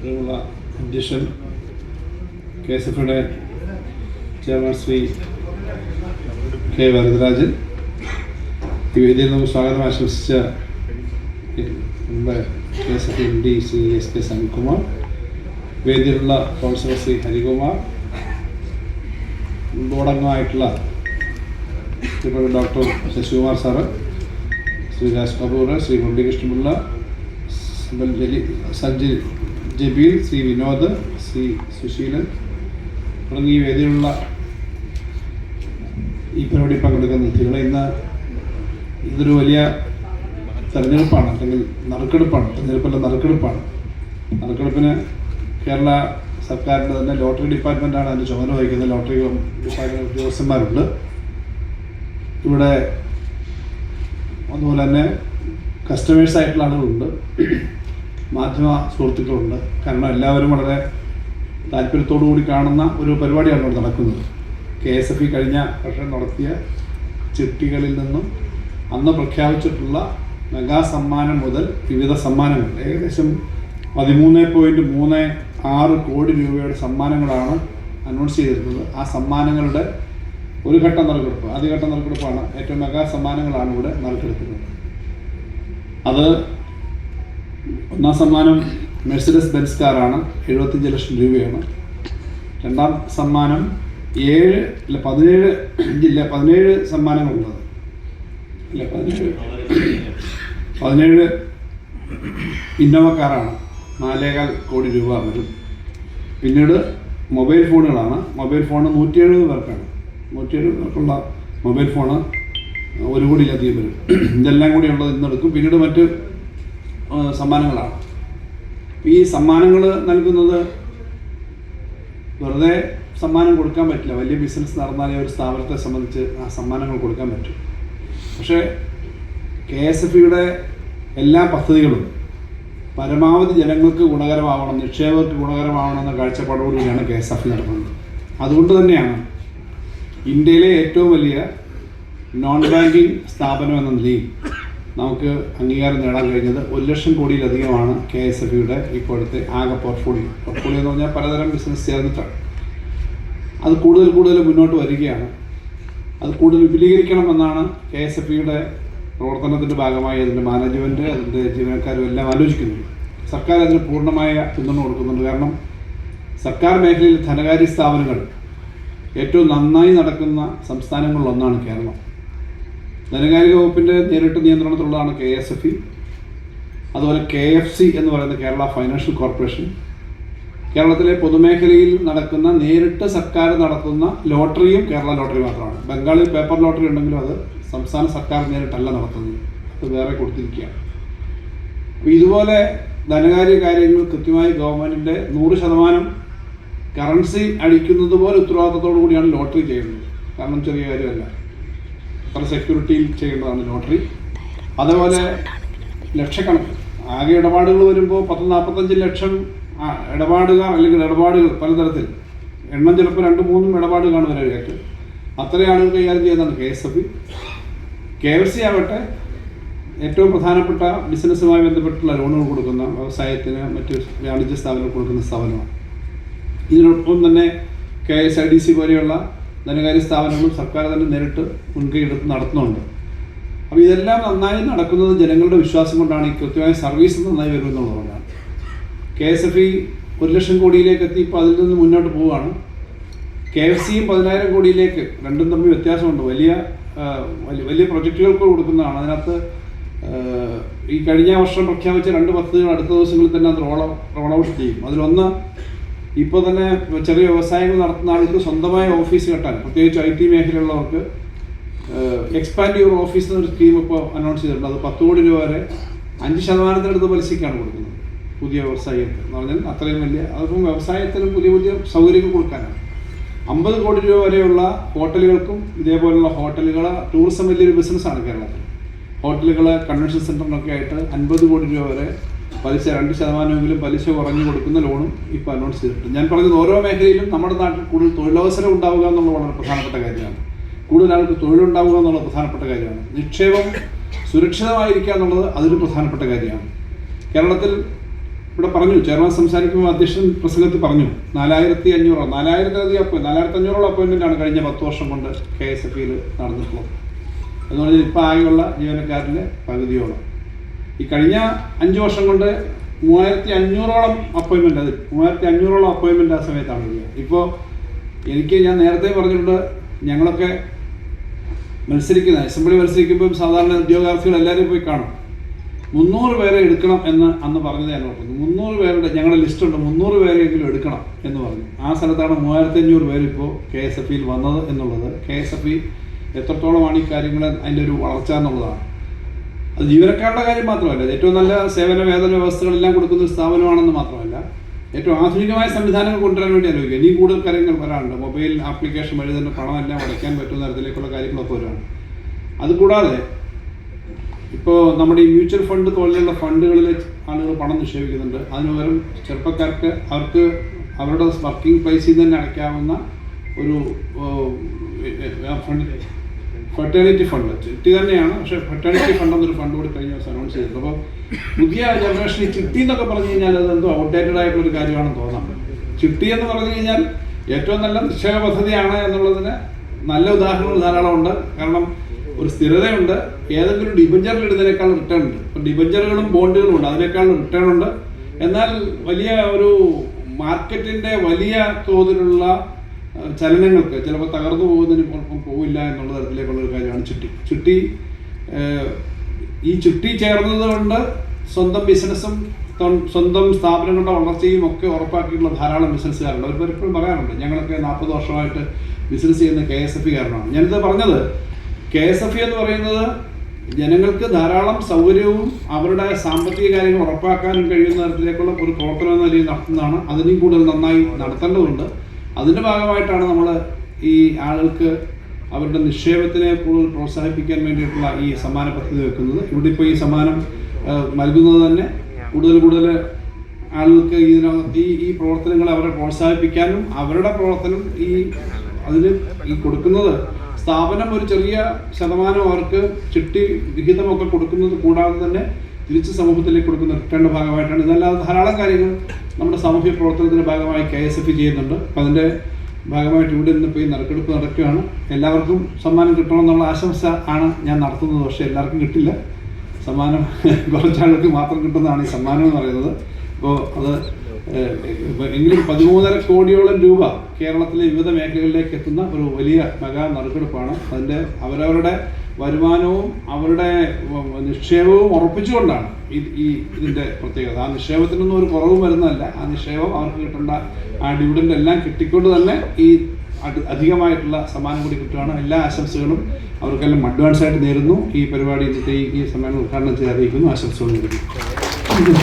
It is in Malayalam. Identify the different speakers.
Speaker 1: ഇതിനുള്ള അധ്യക്ഷൻ കെ എസ് എഫിയുടെ ചെയർമാൻ ശ്രീ കെ. വരദരാജൻ. ഈ വേദിയിൽ നമുക്ക് സ്വാഗതം ആശംസിച്ച നമ്മുടെ K S F M D Shri S K. Sanilkumar. വേദിയിലുള്ള councillor Shri Harikumar. ബോർഡംഗമായിട്ടുള്ള doctor Sasikumar sir Shri Raj Kapoor Shri Muralikrishnapillai Sajji Jabir C Vinod C Susheelan തുടങ്ങി വേദിയിലുള്ള ഈ പരിപാടി പങ്കെടുക്കുന്ന നിധികളെ ഇന്ന് ഇതൊരു വലിയ തെരഞ്ഞെടുപ്പാണ് അല്ലെങ്കിൽ നറുക്കെടുപ്പാണ് തെരഞ്ഞെടുപ്പല്ല നറുക്കെടുപ്പാണ്. നറുക്കെടുപ്പിന് കേരള സർക്കാരിന്റെ തന്നെ ലോട്ടറി ഡിപ്പാർട്ട്മെന്റാണ് അതിന്റെ ചുമതല വഹിക്കുന്നത് ലോട്ടറി ഡിപ്പാർട്ട്മെന്റ് ഉദ്യോഗസ്ഥന്മാരുണ്ട്. ഇവിടെ അതുപോലെ തന്നെ കസ്റ്റമേഴ്സ് ആയിട്ടുള്ള ആളുകളുണ്ട്. മാധ്യമ സുഹൃത്തുക്കളുണ്ട്. കാരണം എല്ലാവരും വളരെ താല്പര്യത്തോടു കൂടി കാണുന്ന ഒരു പരിപാടിയാണ് ഇവിടെ നടക്കുന്നത്. കെ എസ് എഫ് ഇ കഴിഞ്ഞ വർഷം നടത്തിയ ചിട്ടികളിൽ നിന്നും അന്ന് പ്രഖ്യാപിച്ചിട്ടുള്ള മെഗാ സമ്മാനം മുതൽ വിവിധ സമ്മാനങ്ങൾ ഏകദേശം പതിമൂന്ന് പോയിന്റ് മൂന്ന് ആറ് കോടി രൂപയുടെ സമ്മാനങ്ങളാണ് അനൗൺസ് ചെയ്തിരുന്നത്. ആ സമ്മാനങ്ങളുടെ ഒരു ഘട്ടം നറുക്കെടുപ്പ് ആദ്യഘട്ട നറുക്കെടുപ്പാണ്. ഏറ്റവും മെഗാ സമ്മാനങ്ങളാണ് ഇവിടെ നറുക്കെടുക്കുന്നത് അത് ഒന്നാം സമ്മാനം മെഴ്സിഡസ് ബെൻസ് കാറാണ് എഴുപത്തിയഞ്ച് ലക്ഷം രൂപയാണ്. രണ്ടാം സമ്മാനം ഏഴ് അല്ല പതിനേഴ് ഇല്ല പതിനേഴ് സമ്മാനങ്ങളുള്ളത്. അല്ല പതിനേഴ് ഇന്നോവ കാറാണ് നാലേകാൽ കോടി രൂപ വരും. പിന്നീട് മൊബൈൽ ഫോണുകളാണ്. മൊബൈൽ ഫോൺ നൂറ്റി എഴുപത് പേർക്കാണ്. നൂറ്റി എഴുപത് പേർക്കുള്ള മൊബൈൽ ഫോണ് ഒരു കോടിയിലധികം വരും. ഇതെല്ലാം കൂടി ഉള്ളത് ഇന്നെടുക്കും. പിന്നീട് മറ്റ് സമ്മാനങ്ങളാണ്. ഈ സമ്മാനങ്ങൾ നൽകുന്നത് വെറുതെ സമ്മാനം കൊടുക്കാൻ പറ്റില്ല. വലിയ ബിസിനസ് നടന്നാലേ ഒരു സ്ഥാപനത്തെ സംബന്ധിച്ച് ആ സമ്മാനങ്ങൾ കൊടുക്കാൻ പറ്റും. പക്ഷേ കെ എസ് എഫ് ഇയുടെ എല്ലാ പദ്ധതികളും പരമാവധി ജനങ്ങൾക്ക് ഗുണകരമാവണം നിക്ഷേപകർക്ക് ഗുണകരമാവണം എന്ന കാഴ്ചപ്പാടോടുകൂടിയാണ് കെ എസ് എഫ് നടത്തുന്നത്. അതുകൊണ്ട് തന്നെയാണ് ഇന്ത്യയിലെ ഏറ്റവും വലിയ നോൺ ബാങ്കിങ് സ്ഥാപനം എന്ന നിലയിൽ നമുക്ക് അംഗീകാരം നേടാൻ കഴിഞ്ഞത് ഒരു ലക്ഷം കോടിയിലധികമാണ് കെ എസ് എഫ് യുടെ ഇപ്പോഴത്തെ ആകെ പോർട്ട്ഫോളിയോ പോർട്ട്ഫോളിയോ എന്ന് പറഞ്ഞാൽ പലതരം ബിസിനസ് ചേർന്നിട്ടാണ്. അത് കൂടുതൽ കൂടുതൽ മുന്നോട്ട് വരികയാണ്. അത് കൂടുതൽ വിപുലീകരിക്കണമെന്നാണ് കെ എസ് എഫ് യുടെ പ്രവർത്തനത്തിന്റെ ഭാഗമായി അതിന്റെ മാനേജ്മെന്റ് അതിന്റെ ജീവനക്കാരും എല്ലാം ആലോചിക്കുന്നുണ്ട് സർക്കാർ അതിന് പൂർണമായ പിന്തുണ കൊടുക്കുന്നുണ്ട്. കാരണം സർക്കാർ മേഖലയിൽ ധനകാര്യ സ്ഥാപനങ്ങൾ ഏറ്റവും നന്നായി നടക്കുന്ന സംസ്ഥാനങ്ങളിലൊന്നാണ് കേരളം. ധനകാര്യ വകുപ്പിന്റെ നേരിട്ട് നിയന്ത്രണത്തിലുള്ളതാണ് കെ എസ് എഫ് ഇ. അതുപോലെ കെ എഫ് സി എന്ന് പറയുന്ന കേരള ഫൈനാൻഷ്യൽ കോർപ്പറേഷൻ. കേരളത്തിലെ പൊതുമേഖലയിൽ നടക്കുന്ന നേരിട്ട് സർക്കാർ നടത്തുന്ന ലോട്ടറിയും കേരള ലോട്ടറി മാത്രമാണ്. ബംഗാളിൽ പേപ്പർ ലോട്ടറി ഉണ്ടെങ്കിലും അത് സംസ്ഥാന സർക്കാർ നേരിട്ടല്ല നടത്തുന്നത്. അത് വേറെ കൊടുത്തിരിക്കുകയാണ് അപ്പോൾ ഇതുപോലെ ധനകാര്യ കാര്യങ്ങൾ കൃത്യമായി ഗവൺമെന്റിന്റെ നൂറ് ശതമാനം കറൻസി അടിക്കുന്നത് പോലെ ഉത്തരവാദിത്തത്തോടു കൂടിയാണ് ലോട്ടറി ചെയ്യുന്നത്. കാരണം ചെറിയ കാര്യമല്ല. സെക്യൂരിറ്റിയിൽ ചെയ്യേണ്ടതാണ് ലോട്ടറി അതേപോലെ ലക്ഷക്കണക്ക് ആകെ ഇടപാടുകൾ വരുമ്പോൾ പത്ത് നാൽപ്പത്തഞ്ച് ലക്ഷം ഇടപാടുകാർ അല്ലെങ്കിൽ ഇടപാടുകൾ പലതരത്തിൽ. എണ്ണം ചിലപ്പോൾ രണ്ട് മൂന്നും ഇടപാട് കാണും ഒരാൾക്ക് അത്രയും ആളുകൾ കൈകാര്യം ചെയ്യുന്നതാണ് K S F K F C ആവട്ടെ ഏറ്റവും പ്രധാനപ്പെട്ട ബിസിനസ്സുമായി ബന്ധപ്പെട്ടുള്ള ലോണുകൾ കൊടുക്കുന്ന വ്യവസായത്തിന് മറ്റ് വാണിജ്യ സ്ഥാപനങ്ങൾ കൊടുക്കുന്ന സ്ഥാപനമാണ്. ഇതിനൊപ്പം തന്നെ K S I D C പോലെയുള്ള ധനകാര്യ സ്ഥാപനങ്ങളും സർക്കാർ തന്നെ നേരിട്ട് മുൻകൈ എടുത്ത് നടത്തുന്നുണ്ട്. അപ്പോൾ ഇതെല്ലാം നന്നായി നടക്കുന്നത് ജനങ്ങളുടെ വിശ്വാസം കൊണ്ടാണ് ഈ കൃത്യമായ സർവീസ് നന്നായി വരുമെന്നുള്ളതുകൊണ്ടാണ് കെ എസ് എഫ് ഇ ഒരു ലക്ഷം കോടിയിലേക്ക് എത്തി ഇപ്പോൾ അതിൽ നിന്ന് മുന്നോട്ട് പോവുകയാണ്. കെ എഫ് സിയും പതിനായിരം കോടിയിലേക്ക് രണ്ടും തമ്മിൽ വ്യത്യാസമുണ്ട്. വലിയ വലിയ വലിയ പ്രൊജക്റ്റുകൾക്ക് കൊടുക്കുന്നതാണ്. അതിനകത്ത് ഈ കഴിഞ്ഞ വർഷം പ്രഖ്യാപിച്ച രണ്ട് പദ്ധതികൾ അടുത്ത ദിവസങ്ങളിൽ തന്നെ അത് റോൾ റോൾ ഔട്ട് ചെയ്യും. അതിലൊന്ന് ഇപ്പോൾ തന്നെ ചെറിയ വ്യവസായങ്ങൾ നടത്തുന്ന ആൾക്ക് സ്വന്തമായ ഓഫീസ് കെട്ടാൻ പ്രത്യേകിച്ച് ഐ ടി മേഖലയുള്ളവർക്ക് എക്സ്പാൻഡ് യുവർ ഓഫീസ് എന്നൊരു സ്കീം ഇപ്പോൾ അനൗൺസ് ചെയ്തിട്ടുണ്ട്. അത് പത്ത് കോടി രൂപ വരെ അഞ്ച് ശതമാനത്തിനടുത്ത് പലിശയ്ക്കാണ് കൊടുക്കുന്നത് പുതിയ വ്യവസായത്തിൽ എന്ന് പറഞ്ഞാൽ അത്രയും വലിയ അതിപ്പം വ്യവസായത്തിനും പുതിയ പുതിയ സൗകര്യങ്ങൾ കൊടുക്കാനാണ്. അമ്പത് കോടി രൂപ വരെയുള്ള ഹോട്ടലുകൾക്കും ഇതേപോലെയുള്ള ഹോട്ടലുകൾ ടൂറിസം വലിയൊരു ബിസിനസ്സാണ് കേരളത്തിൽ. ഹോട്ടലുകൾ കൺവെൻഷൻ സെന്ററിനൊക്കെ ആയിട്ട് അൻപത് കോടി രൂപ വരെ പലിശ രണ്ട് ശതമാനമെങ്കിലും പലിശ കുറഞ്ഞു കൊടുക്കുന്ന ലോണും ഇപ്പോൾ അനൗൺസ് ചെയ്തിട്ടുണ്ട്. ഞാൻ പറഞ്ഞത് ഓരോ മേഖലയിലും നമ്മുടെ നാട്ടിൽ കൂടുതൽ തൊഴിലവസരം ഉണ്ടാവുക എന്നുള്ള വളരെ പ്രധാനപ്പെട്ട കാര്യമാണ്. കൂടുതൽ ആൾക്ക് തൊഴിലുണ്ടാവുക എന്നുള്ള പ്രധാനപ്പെട്ട കാര്യമാണ്. നിക്ഷേപം സുരക്ഷിതമായിരിക്കുക എന്നുള്ളത് അതൊരു പ്രധാനപ്പെട്ട കാര്യമാണ്. കേരളത്തിൽ ഇവിടെ പറഞ്ഞു ചെയർമാൻ സംസാരിക്കുമ്പോൾ അധ്യക്ഷൻ പ്രസംഗത്തിൽ പറഞ്ഞു നാലായിരത്തി അഞ്ഞൂറോ നാലായിരത്തിലധികം അപ്പോയിന്റ് നാലായിരത്തി അഞ്ഞൂറോളം അപ്പോയിൻമെന്റ് ആണ് കഴിഞ്ഞ പത്ത് വർഷം കൊണ്ട് കെ എസ് എഫ് ഇയിൽ നടന്നിട്ടുള്ളത്. അതുപോലെ ഇപ്പോൾ ആകെയുള്ള ജീവനക്കാരിലെ പകുതിയോളം. ഈ കഴിഞ്ഞ അഞ്ച് വർഷം കൊണ്ട് മൂവായിരത്തി അഞ്ഞൂറോളം അപ്പോയിൻമെന്റ് അത് മൂവായിരത്തി അഞ്ഞൂറോളം അപ്പോയിൻമെന്റ് ആ സമയത്താണ് വരിക ഇപ്പോൾ എനിക്ക് ഞാൻ നേരത്തെ പറഞ്ഞിട്ടുണ്ട് ഞങ്ങളൊക്കെ മത്സരിക്കുന്ന അസംബ്ലി മത്സരിക്കുമ്പോൾ സാധാരണ ഉദ്യോഗാർത്ഥികൾ എല്ലാവരും പോയി കാണും. മുന്നൂറ് പേരെ എടുക്കണം എന്ന് അന്ന് പറഞ്ഞത് ഞാൻ ഓർക്കുന്നു മുന്നൂറ് പേരുടെ ഞങ്ങളുടെ ലിസ്റ്റുണ്ട് മുന്നൂറ് പേരെങ്കിലും എടുക്കണം എന്ന് പറഞ്ഞു. ആ സ്ഥലത്താണ് മൂവായിരത്തി അഞ്ഞൂറ് പേരിപ്പോൾ കെ എസ് എഫ് ഇയിൽ വന്നത് എന്നുള്ളത്. കെ എസ് എഫ് ഇ എത്രത്തോളമാണ് ഈ കാര്യങ്ങൾ അതിന്റെ ഒരു വളർച്ച എന്നുള്ളതാണ്. അത് ജീവനക്കാരുടെ കാര്യം മാത്രമല്ല ഏറ്റവും നല്ല സേവന വേതന വ്യവസ്ഥകളെല്ലാം കൊടുക്കുന്ന ഒരു സ്ഥാപനമാണെന്ന് മാത്രമല്ല ഏറ്റവും ആധുനികമായ സംവിധാനങ്ങൾ കൊണ്ടുവരാൻ വേണ്ടി ആലോചിക്കുക. ഇനി കൂടുതൽ കാര്യങ്ങൾ വരാനുണ്ട് മൊബൈൽ ആപ്ലിക്കേഷൻ വഴി തന്നെ പണമെല്ലാം അടയ്ക്കാൻ പറ്റുന്ന തരത്തിലേക്കുള്ള കാര്യങ്ങളൊക്കെ വരാണ് അതുകൂടാതെ ഇപ്പോൾ നമ്മുടെ ഈ മ്യൂച്വൽ ഫണ്ട് പോലെയുള്ള ഫണ്ടുകളിൽ ആളുകൾ പണം നിക്ഷേപിക്കുന്നുണ്ട്. അതിന് പകരം ചെറുപ്പക്കാർക്ക് അവർക്ക് അവരുടെ വർക്കിംഗ് പ്ലേസിൽ തന്നെ അടയ്ക്കാവുന്ന ഒരു ഫണ്ട് ഫെർട്ടേണിറ്റി ഫണ്ട് ചിട്ടി തന്നെയാണ് പക്ഷെ ഫെർട്ടേണിറ്റി ഫണ്ട് എന്നൊരു ഫണ്ട് കൂടി കഴിഞ്ഞ ദിവസം അനൗൺസ് ചെയ്തത് അപ്പോൾ പുതിയ ജനറേഷൻ ഈ ചിട്ടി എന്നൊക്കെ പറഞ്ഞു കഴിഞ്ഞാൽ അത് എന്തോ ഔട്ട്ഡേറ്റഡ് ആയിട്ടുള്ള ഒരു കാര്യമാണെന്ന് തോന്നാം. ചിട്ടി എന്ന് പറഞ്ഞു കഴിഞ്ഞാൽ ഏറ്റവും നല്ല നിക്ഷേപ പദ്ധതിയാണ് എന്നുള്ളതിന് നല്ല ഉദാഹരണങ്ങൾ ധാരാളമുണ്ട് കാരണം ഒരു സ്ഥിരതയുണ്ട്. ഏതെങ്കിലും ഡിബഞ്ചറിൽ ഇടുന്നതിനേക്കാൾ റിട്ടേൺ ഉണ്ട്. ഇപ്പം ഡിബഞ്ചറുകളും ബോണ്ടുകളും ഉണ്ട്. അതിനേക്കാൾ റിട്ടേൺ ഉണ്ട്. എന്നാൽ വലിയ ഒരു മാർക്കറ്റിന്റെ വലിയ തോതിലുള്ള ചലനങ്ങൾക്ക് ചിലപ്പോൾ തകർന്നു പോകുന്നതിന് ഒപ്പം പോവില്ല എന്നുള്ള തരത്തിലേക്കുള്ള ഒരു കാര്യമാണ് ചുട്ടി. ചുട്ടി ഈ ചുട്ടി ചേർന്നത് കൊണ്ട് സ്വന്തം ബിസിനസ്സും സ്വന്തം സ്ഥാപനങ്ങളുടെ വളർച്ചയും ഒക്കെ ഉറപ്പാക്കിയിട്ടുള്ള ധാരാളം ബിസിനസ്സുകാരുണ്ട്. അവർ പലപ്പോഴും പറയാറുണ്ട് ഞങ്ങളൊക്കെ നാൽപ്പത് വർഷമായിട്ട് ബിസിനസ് ചെയ്യുന്ന കെ എസ് എഫ് കാരനാണ്. ഞാനിത് പറഞ്ഞത് കെ എസ് എഫ് എന്ന് പറയുന്നത് ജനങ്ങൾക്ക് ധാരാളം സൗകര്യവും അവരുടെ സാമ്പത്തിക കാര്യങ്ങൾ ഉറപ്പാക്കാനും കഴിയുന്ന തരത്തിലേക്കുള്ള ഒരു പ്രവർത്തനം എന്ന നിലയിൽ നടത്തുന്നതാണ്. അതിനും കൂടുതൽ നന്നായി നടത്തേണ്ടതുണ്ട്. അതിന്റെ ഭാഗമായിട്ടാണ് നമ്മൾ ഈ ആളുകൾക്ക് അവരുടെ നിക്ഷേപത്തിനെ കൂടുതൽ പ്രോത്സാഹിപ്പിക്കാൻ വേണ്ടിയിട്ടുള്ള ഈ സമ്മാന പദ്ധതി വെക്കുന്നത്. ഇവിടെ ഇപ്പോൾ ഈ സമ്മാനം നൽകുന്നത് തന്നെ കൂടുതൽ കൂടുതൽ ആളുകൾക്ക് ഇതിനകത്ത് ഈ ഈ പ്രവർത്തനങ്ങൾ അവരെ പ്രോത്സാഹിപ്പിക്കാനും അവരുടെ പ്രവർത്തനം ഈ അതിന് ഈ കൊടുക്കുന്നത്. സ്ഥാപനം ഒരു ചെറിയ ശതമാനം അവർക്ക് ചിട്ടി വിഹിതമൊക്കെ കൊടുക്കുന്നത് കൂടാതെ തന്നെ തിരിച്ച് സമൂഹത്തിലേക്ക് കൊടുക്കുന്ന റിട്ടേണിന്റെ ഭാഗമായിട്ടാണ്. ഇതല്ലാതെ ധാരാളം കാര്യങ്ങൾ നമ്മുടെ സാമൂഹ്യ പ്രവർത്തനത്തിന്റെ ഭാഗമായി കെ എസ് എഫ് ചെയ്യുന്നുണ്ട്. അപ്പം അതിന്റെ ഭാഗമായിട്ട് ഇവിടെ നിന്ന് പോയി നറുക്കെടുപ്പ് നടക്കുകയാണ്. എല്ലാവർക്കും സമ്മാനം കിട്ടണമെന്നുള്ള ആശംസ ആണ് ഞാൻ നടത്തുന്നത്. പക്ഷേ എല്ലാവർക്കും കിട്ടില്ല. സമ്മാനം കുറച്ചാളുകൾക്ക് മാത്രം കിട്ടുന്നതാണ് ഈ സമ്മാനം എന്ന് പറയുന്നത്. അപ്പോൾ അത് എങ്കിലും പതിമൂന്നര കോടിയോളം രൂപ കേരളത്തിലെ വിവിധ മേഖലകളിലേക്ക് എത്തുന്ന ഒരു വലിയ മെഗാ നറുക്കെടുപ്പാണ്. അതിന്റെ അവരവരുടെ വരുമാനവും അവരുടെ നിക്ഷേപവും ഉറപ്പിച്ചുകൊണ്ടാണ് ഈ ഈ ഇതിന്റെ പ്രത്യേകത. ആ നിക്ഷേപത്തിനൊന്നും ഒരു കുറവും വരുന്നതല്ല. ആ നിക്ഷേപം അവർക്ക് കിട്ടേണ്ട ആ ഡിവിഡന്റ് എല്ലാം കിട്ടിക്കൊണ്ട് തന്നെ ഈ അധികമായിട്ടുള്ള സമ്മാനം കൂടി കിട്ടുകയാണ്. എല്ലാ ആശംസകളും അവർക്കെല്ലാം അഡ്വാൻസ് ആയിട്ട് നേരുന്നു. ഈ പരിപാടി ഇന്നത്തെ ഈ സമ്മേളനം ഉദ്ഘാടനം ചെയ്ത് അറിയിക്കുന്നു ആശംസകൾ നേരുന്നു